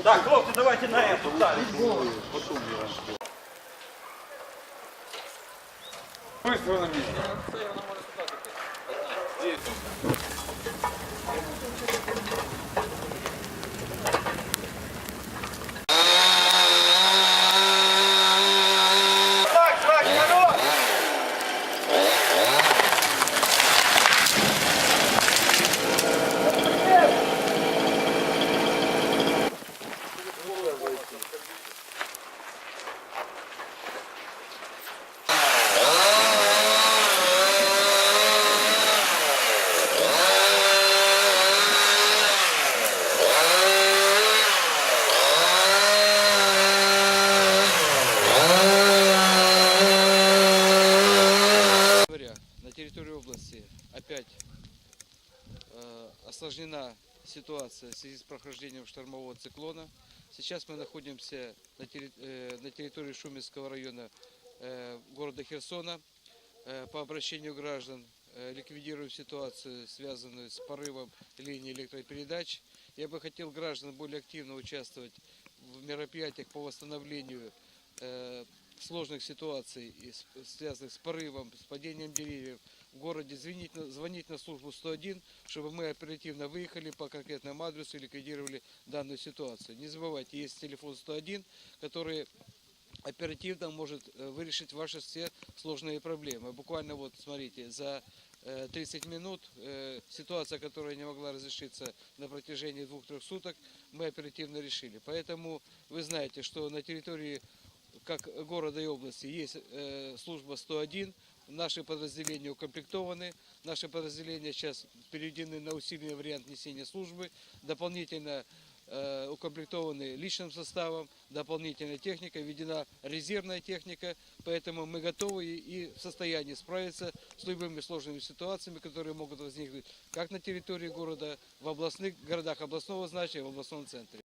Так, хлопці, давайте на эту. Быстро на месте. Так, так, народ! говоря, на территории области опять э, осложнена ситуация в связи с прохождением штормового циклона. Сейчас мы находимся на, э, территории Шуменского района э, города Херсона. По обращению граждан ликвидируем ситуацию, связанную с порывом линии электропередач. Я бы хотел граждан более активно участвовать в мероприятиях по восстановлению сложных ситуаций, связанных с порывом, с падением деревьев в городе, звонить звонить на службу 101, чтобы мы оперативно выехали по конкретному адресу и ликвидировали данную ситуацию. Не забывайте, есть телефон 101, который оперативно может э, вырешить ваши все сложные проблемы. Буквально вот, смотрите, за э, 30 минут э, ситуация, которая не могла разрешиться на протяжении двух-трех суток, мы оперативно решили. Поэтому вы знаете, что на территории как города и области есть э, служба 101, наши подразделения укомплектованы, наши подразделения сейчас переведены на усиленный вариант несения службы, дополнительно э, укомплектованы личным составом, дополнительной техникой, введена резервная техника, поэтому мы готовы и в состоянии справиться с любыми сложными ситуациями, которые могут возникнуть как на территории города, в областных городах областного значения, в областном центре.